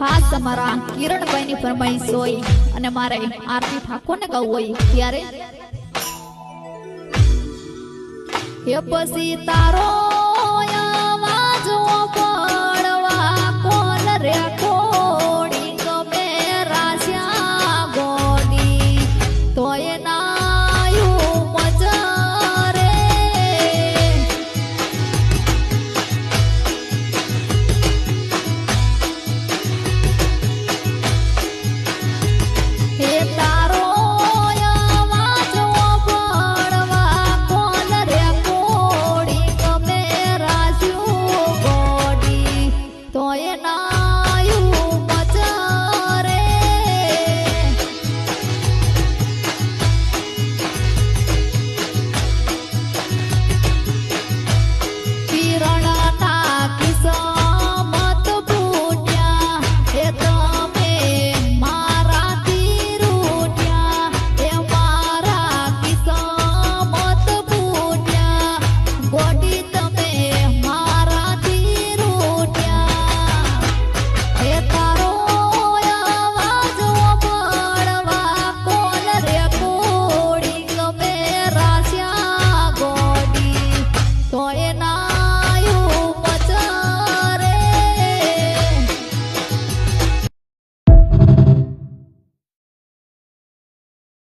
ખાસ અમારા કિરણભાઈની ફરમાઈશ હોય અને મારે આરતી ઠાકોરને ગાવું હોય ત્યારે. હે પછી તારો